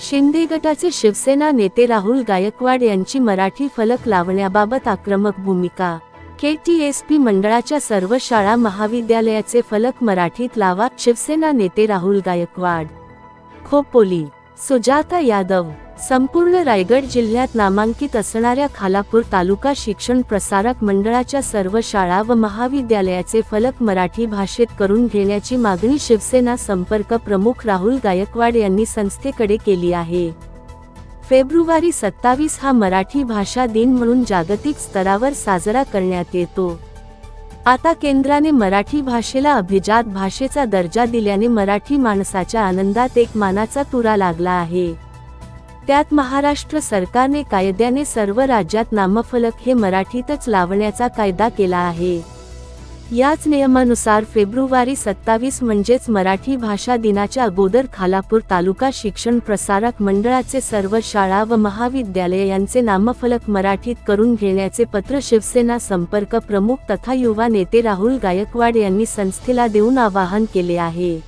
शिंदे गटाचे शिवसेना नेते राहुल गायकवाड यांची मराठी फलक लावण्याबाबत आक्रमक भूमिका. के टी एस पी मंडळाच्या सर्व शाळा महाविद्यालयाचे फलक मराठीत लावा शिवसेना नेते राहुल गायकवाड. खोपोली. सुजाता यादव. संपूर्ण रायगड जिल्ह्यात नामांकित असणाऱ्या खालापूर तालुका शिक्षण प्रसारक मंडळाच्या सर्व शाळा व महाविद्यालयाचे फलक मराठी भाषेत करून घेण्याची मागणी शिवसेना संपर्क प्रमुख राहुल गायकवाड यांनी संस्थेकडे केली आहे. फेब्रुवारी सत्तावीस हा मराठी भाषा दिन म्हणून जागतिक स्तरावर साजरा करण्यात येतो. आता केंद्राने मराठी भाषेला अभिजात भाषेचा दर्जा दिल्याने मराठी माणसाच्या आनंदात एक मानाचा तुरा लागला आहे. त्यात महाराष्ट्र सरकारने कायद्याने सर्व राज्यात नामफलक हे मराठीतच लावण्याचा कायदा केला आहे. याच नियमानुसार फेब्रुवारी सत्तावीस म्हणजेच मराठी भाषा दिनाच्या अगोदर खालापूर तालुका शिक्षण प्रसारक मंडळाचे सर्व शाळा व महाविद्यालय यांचे नामफलक मराठीत करून घेण्याचे पत्र शिवसेना संपर्क प्रमुख तथा युवा नेते राहुल गायकवाड यांनी संस्थेला देऊन आवाहन केले आहे.